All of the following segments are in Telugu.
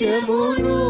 సత్యమును జీవమును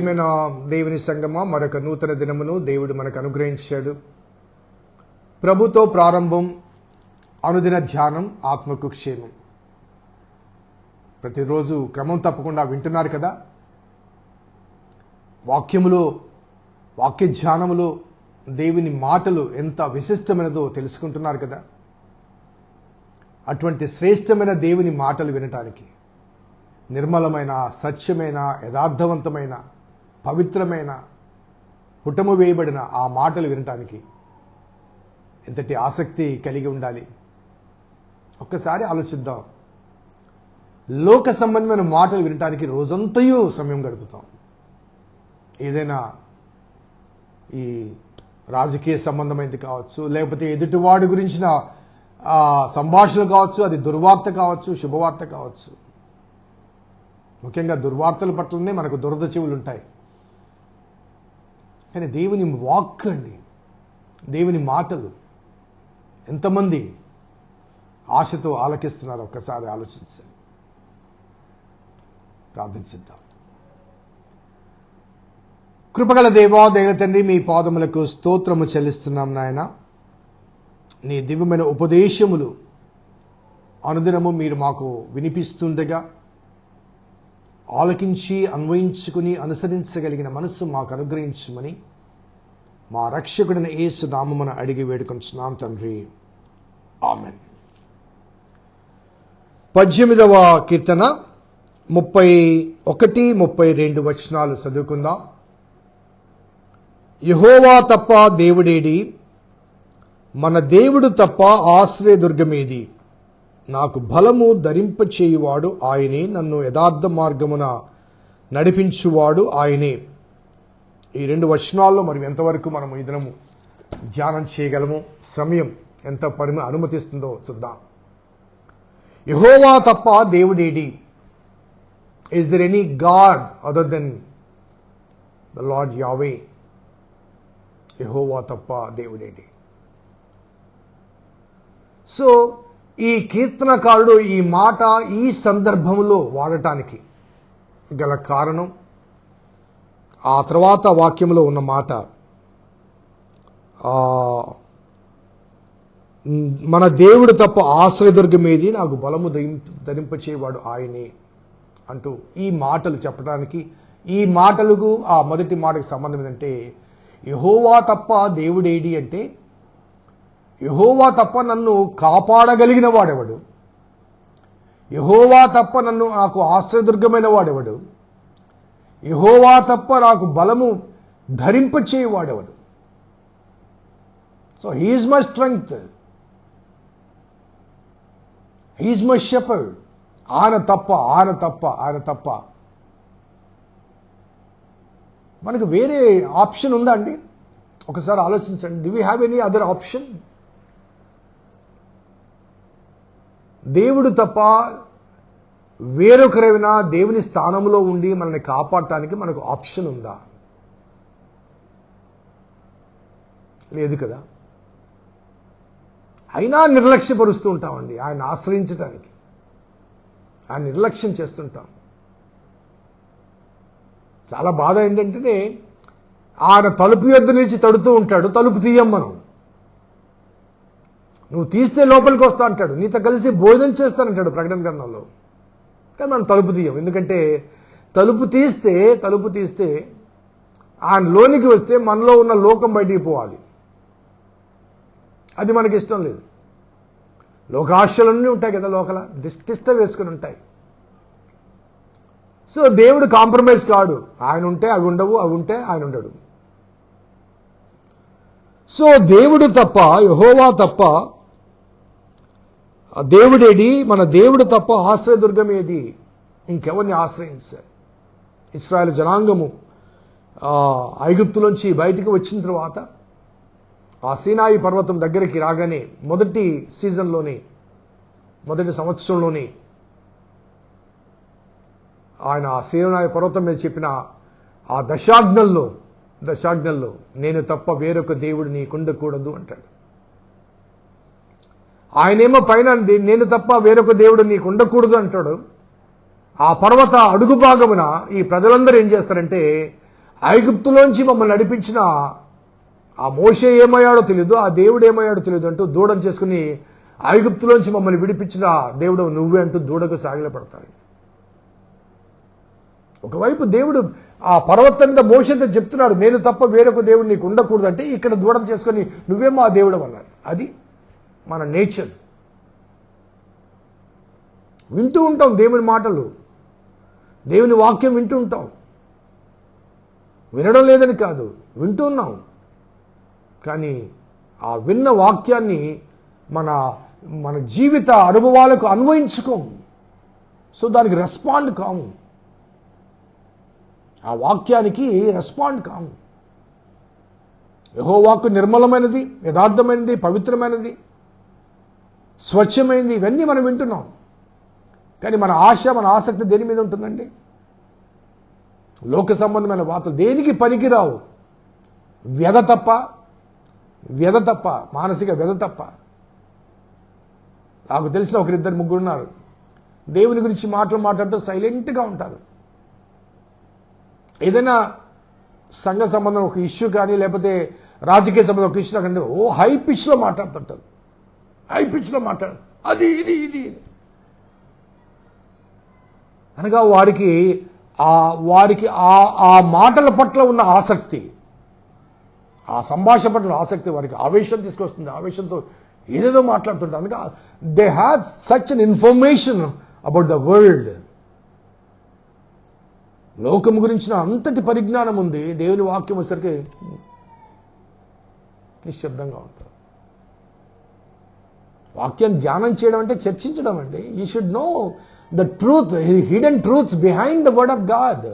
ప్రియమైన దేవుని సంగమా మరొక నూతన దినమును దేవుడు మనకు అనుగ్రహించాడు. ప్రభుతో ప్రారంభం అనుదిన ధ్యానం ఆత్మకు క్షేమం ప్రతిరోజు క్రమం తప్పకుండా వింటున్నారు కదా? వాక్యములో వాక్య ధ్యానములో దేవుని మాటలు ఎంత విశిష్టమైనదో తెలుసుకుంటున్నారు కదా? అటువంటి శ్రేష్టమైన దేవుని మాటలు వినటానికి నిర్మలమైన సత్యమైన యథార్థవంతమైన పవిత్రమైన పుటము వేయబడిన ఆ మాటలు వినటానికి ఎంతటి ఆసక్తి కలిగి ఉండాలి? ఒక్కసారి ఆలోచిద్దాం. లోక సంబంధమైన మాటలు వినటానికి రోజంతయు సమయం గడుపుతాం. ఏదైనా ఈ రాజకీయ సంబంధమైనది కావచ్చు లేకపోతే ఎదుటివాడి గురించిన సంభాషణ కావచ్చు అది దుర్వార్త కావచ్చు శుభవార్త కావచ్చు. ముఖ్యంగా దుర్వార్తల పట్లనే మనకు దురద చెవులు ఉంటాయి కానీ దేవుని వాక్ అండి. దేవుని మాటలు. ఎంతమంది ఆశతో ఆలకిస్తున్నారు ఒక్కసారి ఆలోచించండి. ప్రార్థించిద్దాం కృపగల దేవా దేవ తండ్రి మీ పాదములకు స్తోత్రము చెల్లిస్తున్నాం నాయన. నీ దివ్యమైన ఉపదేశములు అనుదినము మీరు మాకు వినిపిస్తుండగా ఆలకించి అన్వయించుకుని అనుసరించగలిగిన మనస్సు మాకు అనుగ్రహించమని మా రక్షకుడిని ఏసు నామమున అడిగి వేడుకొంచున్నాం తండ్రి. ఆమెన్. పద్దెనిమిదవ కీర్తన ముప్పై ఒకటి ముప్పై రెండు వచనాలు చదువుకుందాం. యహోవా తప్ప దేవుడేడి మన దేవుడు తప్ప ఆశ్రయదుర్గమేది నాకు బలము ధరింపచేయువాడు ఆయనే నన్ను యథార్థ మార్గమున నడిపించువాడు ఆయనే. ఈ రెండు వచనాల్లో మరి ఎంతవరకు మనం ఈ దినము ధ్యానం చేయగలము? సమయం ఎంత పరిమి అనుమతిస్తుందో చూద్దాం. యహోవా తప్ప దేవుడేడి is there any god other than the lord Yahweh Jehovah తప్ప దేవుడేడి సో ఈ కీర్తనకారుడు ఈ మాట ఈ సందర్భంలో వాడటానికి గల కారణం ఆ తర్వాత వాక్యంలో ఉన్న మాట మన దేవుడు తప్ప ఆశ్రయదుర్గం ఏది? నాకు బలము ధరింపచేవాడు ఆయనే అంటూ ఈ మాటలు చెప్పడానికి ఈ మాటలకు ఆ మొదటి మాటకు సంబంధం ఏంటంటే యహోవా తప్ప దేవుడేడి అంటే యహోవా తప్ప నన్ను కాపాడగలిగిన వాడెవడు? యహోవా తప్ప నన్ను నాకు ఆశ్రయదుర్గమైన వాడెవడు? యహోవా తప్ప నాకు బలము ధరింపచేయవాడెవడు so he is my strength he is my shepherd ఆయన తప్ప ఆయన తప్ప ఆయన తప్ప. మనకు వేరే ఆప్షన్ ఉందా అండి? ఒకసారి ఆలోచించండి. Do we have any other option దేవుడు తప్ప వేరొకరైనా దేవుని స్థానంలో ఉండి మనల్ని కాపాడటానికి మనకు ఆప్షన్ ఉందా? లేదు కదా. అయినా నిర్లక్ష్యపరుస్తూ ఉంటామండి ఆయన ఆశ్రయించటానికి. ఆయన నిర్లక్ష్యం చేస్తుంటాం. చాలా బాధ ఏంటంటే ఆయన తలుపు యొద్ద నుంచి తడుతూ ఉంటాడు తలుపు తీయం మనం. నువ్వు తీస్తే లోపలికి వస్తా అంటాడు. నీతో కలిసి భోజనం చేస్తానంటాడు ప్రకటన గ్రంథంలో. కానీ మనం తలుపు తీయం. ఎందుకంటే తలుపు తీస్తే తలుపు తీస్తే ఆయన లోనికి వస్తే మనలో ఉన్న లోకం బయటికి పోవాలి. అది మనకి ఇష్టం లేదు. లోకాశలన్నీ ఉంటాయి కదా లోకల. దిష్టిష్ట వేసుకుని ఉంటాయి. సో దేవుడు కాంప్రమైజ్ కాడు. ఆయన ఉంటే అవి ఉండవు అవి ఉంటే ఆయన ఉండడు. సో దేవుడు తప్ప యహోవా తప్ప దేవుడేడి? మన దేవుడు తప్ప ఆశ్రయదుర్గం ఏది? ఇంకెవరిని ఆశ్రయించారు ఇస్రాయల్ జనాంగము ఆ, ఐగుప్తులోంచి బయటికి వచ్చిన తర్వాత ఆ సీనాయి పర్వతం దగ్గరికి రాగానే మొదటి సీజన్లోనే మొదటి సంవత్సరంలోనే ఆయన ఆ సీనాయి పర్వతం మీద చెప్పిన ఆ దశాజ్ఞల్లో దశాజ్ఞల్లో నేను తప్ప వేరొక దేవుడు నీకుండకూడదు అంటాడు. ఆయనేమో పైన నేను తప్ప వేరొక దేవుడు నీకు ఉండకూడదు అంటాడు. ఆ పర్వత అడుగు భాగమున ఈ ప్రజలందరూ ఏం చేస్తారంటే ఐగుప్తులోంచి మమ్మల్ని నడిపించిన ఆ మోషే ఏమయ్యాడో తెలియదు ఆ దేవుడు ఏమయ్యాడో తెలియదు అంటూ దూడం చేసుకుని ఐగుప్తులోంచి మమ్మల్ని విడిపించిన దేవుడు నువ్వే అంటూ దూడకు సాగిలపడతారు ఒకవైపు దేవుడు ఆ పర్వతం మీద చెప్తున్నాడు నేను తప్ప వేరొక దేవుడు నీకు ఉండకూడదంటే ఇక్కడ దూడం చేసుకొని నువ్వేమో ఆ దేవుడు అన్నారు. అది మన నేచర్. వింటూ ఉంటాం దేవుని మాటలు. దేవుని వాక్యం వింటూ ఉంటాం. వినడం లేదని కాదు వింటూ ఉన్నాం. కానీ ఆ విన్న వాక్యాన్ని మన మన జీవిత అనుభవాలకు అన్వయించుకోం. సో దానికి రెస్పాండ్ కాము. ఆ వాక్యానికి రెస్పాండ్ కాము. యహో వాక్కు నిర్మలమైనది యథార్థమైనది పవిత్రమైనది. స్వచ్ఛమైనది ఇవన్నీ మనం వింటున్నాం. కానీ మన ఆశ మన ఆసక్తి దేని మీద ఉంటుందండి? లోక సంబంధమైన వార్తలు. దేనికి పనికిరావు? వ్యధ తప్ప వ్యధ తప్ప మానసిక వ్యధ తప్ప. నాకు తెలిసిన ఒకరిద్దరు ముగ్గురు ఉన్నారు. దేవుని గురించి మాటలు మాట్లాడుతూ సైలెంట్గా ఉంటారు. ఏదైనా సంఘ సంబంధం ఒక ఇష్యూ కానీ లేకపోతే రాజకీయ సంబంధం ఒక ఇష్యూ కానీ ఓ హై పిచ్లో మాట్లాడుతుంటారు. హై పిచ్లో మాట్లాడు అది ఇది ఇది ఇది. అనగా వారికి ఆ వారికి ఆ ఆ మాటల పట్ల ఉన్న ఆసక్తి ఆ సంభాషణ పట్ల ఆసక్తి వారికి ఆవేశం తీసుకొస్తుంది. ఆవేశంతో ఏదేదో మాట్లాడుతుంటారు. అందుకే they have such an information about the world లోకం గురించిన అంతటి పరిజ్ఞానం ఉంది. దేవుని వాక్యం వచ్చేసరికి నిశ్శబ్దంగా ఉంటారు వాక్యం ధ్యానం చేయడం అంటే చర్చించడం అండి. You should know the truth hidden truths behind the word of god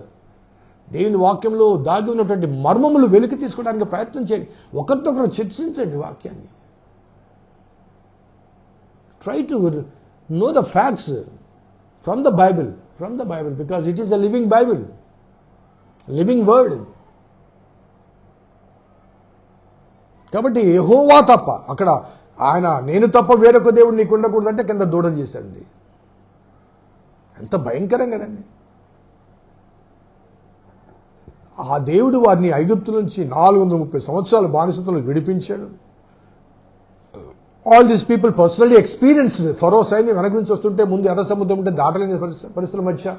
దేవుని వాక్యంలో దాగి ఉన్నటువంటి మర్మములు వెలికి తీసుకోవడానికి ప్రయత్నం చేయండి. ఒకరితొకరు చర్చించండి వాక్యాన్ని. Try to know the facts from the Bible from the Bible because it is a living Bible living word కాబట్టి యెహోవా తప్ప అక్కడ ఆయన నేను తప్ప వేరొక దేవుడు నీకు ఉండకూడదంటే కింద దూడం చేశాడండి. ఎంత భయంకరం కదండి. ఆ దేవుడు వారిని ఐగుప్తు నుంచి నాలుగు వందల ముప్పై సంవత్సరాల బానిసతలు విడిపించాడు. All these people personally experienced Pharaoh సైన్యం వెనక నుంచి వస్తుంటే ముందు ఎర్ర సముద్రం ఉంటే దాటలేని పరిస్థితుల మధ్య.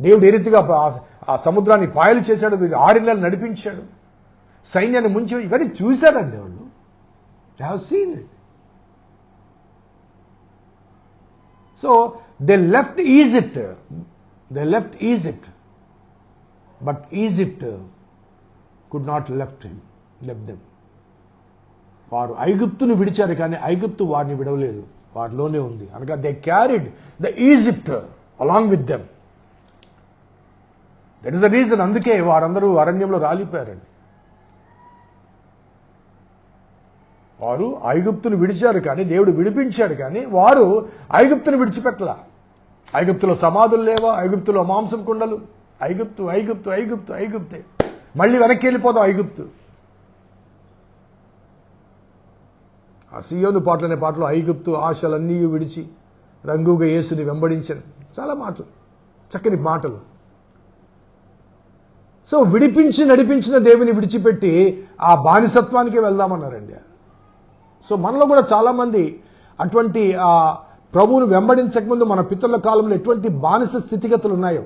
దేవుడు ఏ రీతిగా ఆ- ఆ సముద్రాన్ని పాయలు చేశాడు వీరు ఆరు నెలలు నడిపించాడు. సైన్యాన్ని ముంచి ఇవన్నీ చూశారండి వాళ్ళు. To have seen it. So they left Egypt. They left Egypt. But Egypt could not left him, left them. వారు ఐగుప్తును విడిచారు కానీ ఐగుప్తు వారిని విడవలేదు వారిలోనే ఉంది అనగా they carried the Egypt along with them that is the reason అందుకే వారందరూ అరణ్యంలో రాలిపోయారండి వారు ఐగుప్తును విడిచారు కానీ దేవుడు విడిపించాడు కానీ వారు ఐగుప్తును విడిచిపెట్టలా. ఐగుప్తులో సమాధులు లేవా? ఐగుప్తులో మాంసం కుండలు? ఐగుప్తు ఐగుప్తు ఐగుప్తు ఐగుప్తే. మళ్ళీ వెనక్కి వెళ్ళిపోదాం ఐగుప్తు. ఆ సియోను పాటలు పాటలో ఐగుప్తు ఆశలన్నీ విడిచి రంగుగా యేసుని వెంబడించను. చాలా మాటలు చక్కని మాటలు. సో విడిపించి నడిపించిన దేవుని విడిచిపెట్టి ఆ బానిసత్వానికి వెళ్దామన్నారండి సో మనలో కూడా చాలామంది అటువంటి ఆ ప్రభువును వెంబడించకముందు మన పితరుల కాలంలో ఎటువంటి బానిస స్థితిగతులు ఉన్నాయో?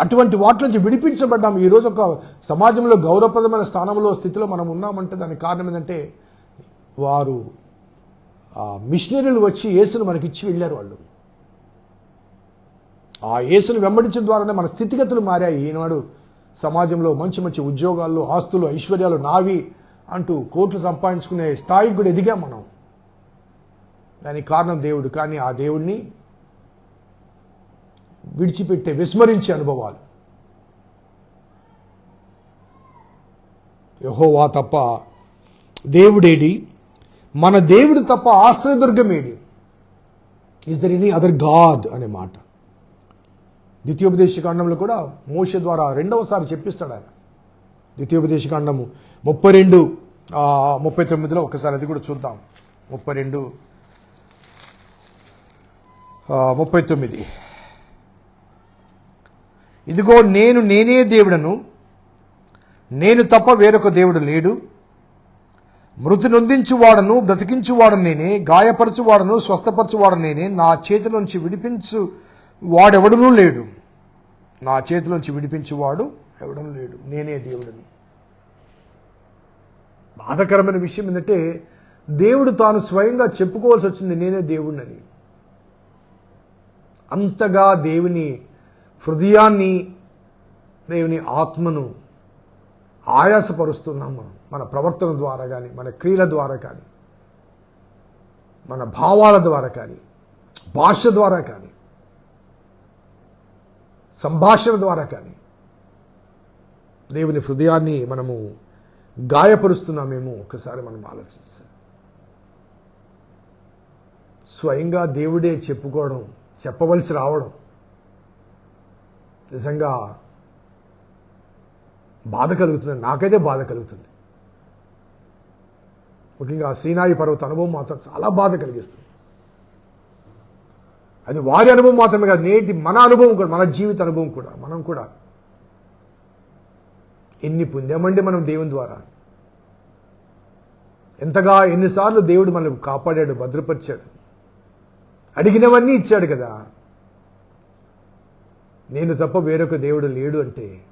అటువంటి వాటి నుంచి విడిపించబడ్డాం. ఈరోజు ఒక సమాజంలో గౌరవప్రదమైన స్థానంలో స్థితిలో మనం ఉన్నామంటే దానికి కారణం ఏంటంటే వారు ఆ మిషనరీలు వచ్చి యేసును మనకి ఇచ్చి వెళ్ళారు వాళ్ళు. ఆ యేసును వెంబడించడం ద్వారానే మన స్థితిగతులు మారాయి. ఈనాడు సమాజంలో మంచి మంచి ఉద్యోగాలు ఆస్తులు ఐశ్వర్యాలు నావి అంటూ కోట్లు సంపాదించుకునే స్థాయికి కూడా ఎదిగాం మనం. దానికి కారణం దేవుడు. కానీ ఆ దేవుణ్ణి విడిచిపెట్టే విస్మరించే అనుభవాలు. యహోవా తప్ప దేవుడేడి మన దేవుడు తప్ప ఆశ్రయదుర్గమేడి is there any other god అనే మాట. ద్వితీయోపదేశకాండంలో కూడా మోష ద్వారా రెండవసారి చెప్పిస్తాడు ఆయన ద్వితీయోపదేశకాండము ముప్పై రెండు ముప్పై తొమ్మిదిలో ఒకసారి అది కూడా చూద్దాం. ముప్పై రెండు. ముప్పై తొమ్మిది. ఇదిగో నేను నేనే దేవుడను నేను తప్ప వేరొక దేవుడు లేడు. మృతి నొందించువాడను బ్రతికించువాడను నేనే గాయపరచువాడను స్వస్థపరచువాడను నేనే నా చేతిలోంచి విడిపించు వాడెవడనూ లేడు. నా చేతిలోంచి విడిపించువాడు ఎవడనూ లేడు. నేనే దేవుడను. బాధకరమైన విషయం ఏంటంటే దేవుడు తాను స్వయంగా చెప్పుకోవాల్సి వచ్చింది నేనే దేవుణ్ణని. అంతగా దేవుని హృదయాన్ని దేవుని ఆత్మను ఆయాసపరుస్తున్నాం మనం. మన ప్రవర్తన ద్వారా కానీ మన క్రియల ద్వారా కానీ మన భావాల ద్వారా కానీ భాష ద్వారా కానీ సంభాషణ ద్వారా కానీ దేవుని హృదయాన్ని మనము గాయపరుస్తున్నామేమో ఒకసారి మనం ఆలోచించాలి స్వయంగా దేవుడే చెప్పుకోవడం చెప్పవలసి రావడం నిజంగా బాధ కలుగుతుంది. నాకైతే బాధ కలుగుతుంది. ముఖ్యంగా సీనాయి పర్వత అనుభవం మాత్రం చాలా బాధ కలిగిస్తుంది. అది వారి అనుభవం మాత్రమే కాదు నేటి మన అనుభవం కూడా మన జీవిత అనుభవం కూడా మనం కూడా. ఎన్ని పొందామండి మనం దేవుని ద్వారా. ఎంతగా ఎన్నిసార్లు దేవుడు మనల్ని కాపాడాడు భద్రపరిచాడు. అడిగినవన్నీ ఇచ్చాడు కదా. నేను తప్ప వేరొక దేవుడు లేడు అంటే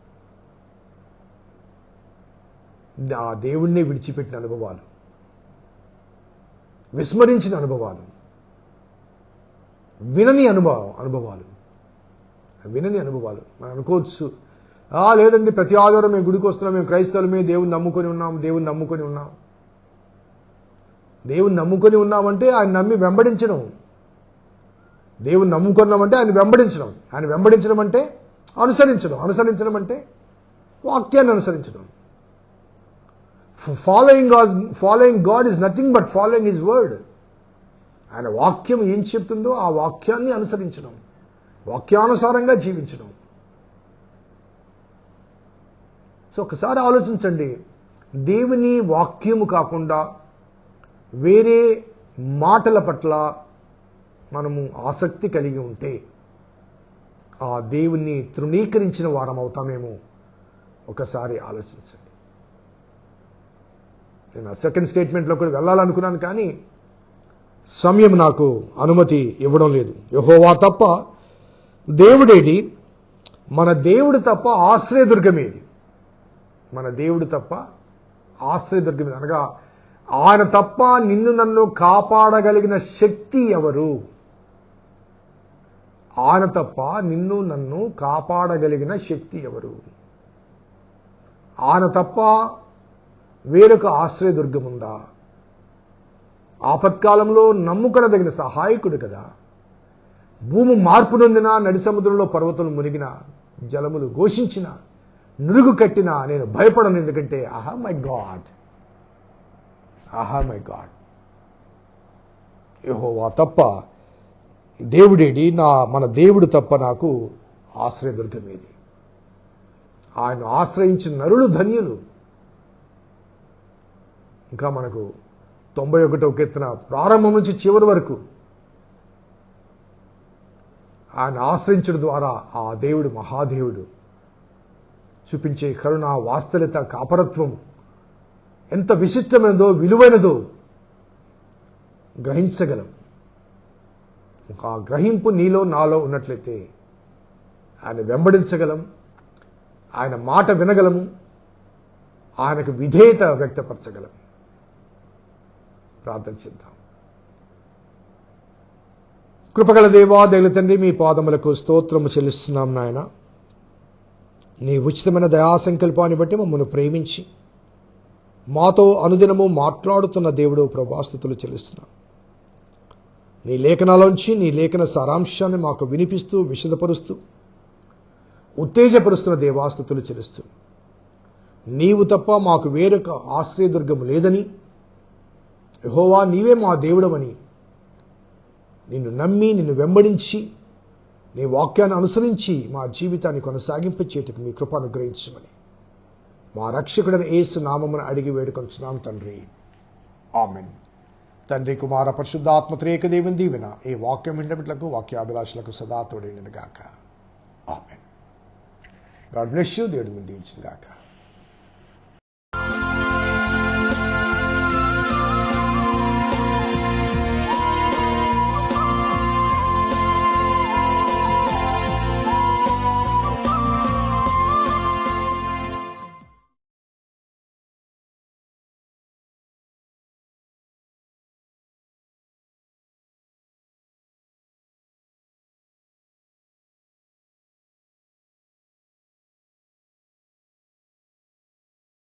ఆ దేవుణ్ణి విడిచిపెట్టిన అనుభవాలు విస్మరించిన అనుభవాలు వినని అనుభవం అనుభవాలు వినని అనుభవాలు. మనం అనుకోవచ్చు లేదండి ప్రతి ఆధారం మేము గుడికి వస్తున్నాం మేము క్రైస్తవులమే దేవుని నమ్ముకొని ఉన్నాం దేవుని నమ్ముకొని ఉన్నాం. దేవుని నమ్ముకొని ఉన్నామంటే ఆయన నమ్మి వెంబడించడం. దేవుని నమ్ముకున్నామంటే ఆయన వెంబడించడం. ఆయన వెంబడించడం అంటే అనుసరించడం. అనుసరించడం అంటే వాక్యాన్ని అనుసరించడం. Following god following god is nothing but following his word ఆయన వాక్యం ఏం చెప్తుందో ఆ వాక్యాన్ని అనుసరించడం. వాక్యానుసారంగా జీవించడం. సో ఒకసారి ఆలోచించండి. దేవుని వాక్యము కాకుండా వేరే మాటల పట్ల మనము ఆసక్తి కలిగి ఉంటే ఆ దేవుణ్ణి తృణీకరించిన వారం అవుతామేమో. ఒకసారి ఆలోచించండి. నేను సెకండ్ స్టేట్మెంట్లో కూడా వెళ్ళాలనుకున్నాను కానీ సమయం నాకు అనుమతి ఇవ్వడం లేదు. యహోవా తప్ప దేవుడేడి మన దేవుడు తప్ప ఆశ్రయదుర్గమేది మన దేవుడు తప్ప ఆశ్రయదుర్గమేది అనగా ఆయన తప్ప నిన్ను నన్ను కాపాడగలిగిన శక్తి ఎవరు? ఆయన తప్ప నిన్ను నన్ను కాపాడగలిగిన శక్తి ఎవరు? ఆయన తప్ప వేరొక ఆశ్రయదుర్గం ఉందా? ఆపత్కాలంలో నమ్ముకునదగిన సహాయకుడు కదా. భూమి మార్పు నొందిన నడి సముద్రంలో పర్వతం మునిగిన జలములు ఘోషించిన నురుగు కట్టిన నేను భయపడను ఎందుకంటే aha my god. Aha my god. Jehovah తప్ప దేవుడేడి నా మన దేవుడు తప్ప నాకు ఆశ్రయదుర్గమేది ఆయన ఆశ్రయించిన నరులు ధన్యులు. ఇంకా మనకు తొంభై ఒకటో కీర్తన ప్రారంభం నుంచి చివరి వరకు ఆయన ఆశ్రయించడం ద్వారా ఆ దేవుడు మహాదేవుడు. చూపించే కరుణ వాస్తవిత కాపరత్వం ఎంత విశిష్టమైనదో విలువైనదో గ్రహించగలం. ఆ గ్రహింపు నీలో నాలో ఉన్నట్లయితే ఆయన వెంబడించగలం ఆయన మాట వినగలము ఆయనకు విధేయత వ్యక్తపరచగలం. ప్రార్థన చేద్దాం. కృపగల దేవా దయల తండ్రి మీ పాదములకు స్తోత్రము చెల్లిస్తున్నాం నాయన. నీ ఉచితమైన దయా సంకల్పాన్ని బట్టి మమ్మల్ని ప్రేమించి మాతో అనుదినము మాట్లాడుతున్న దేవుడు ప్రభాస్తుతులు చెల్లిస్తున్నాను నీ లేఖనాలోంచి నీ లేఖన సారాంశాన్ని మాకు వినిపిస్తూ విషదపరుస్తూ ఉత్తేజపరుస్తున్న దేవాస్తుతులు చెల్లిస్తూ. నీవు తప్ప మాకు వేరొక ఆశ్రయదుర్గము లేదని యహోవా నీవే మా దేవుడవని నిన్ను నమ్మి నిన్ను వెంబడించి నీ వాక్యాన్ని అనుసరించి మా జీవితాన్ని కొనసాగింపచేటుకు మీ కృప అనుగ్రహించమని. మా రక్షకుడైన ఏసు నామమును అడిగి వేడుకొంచున్నాం తండ్రి. ఆమెన్. తండ్రి కుమార పరిశుద్ధాత్మ త్రేక దేవుని దీవెన ఈ వాక్యం ఇండమిట్లకు వాక్యాభిలాషులకు సదా తోడైనను గాక. ఆమె గాడ్ బ్లెస్ యూ దేవుడు దీవించిన గాక.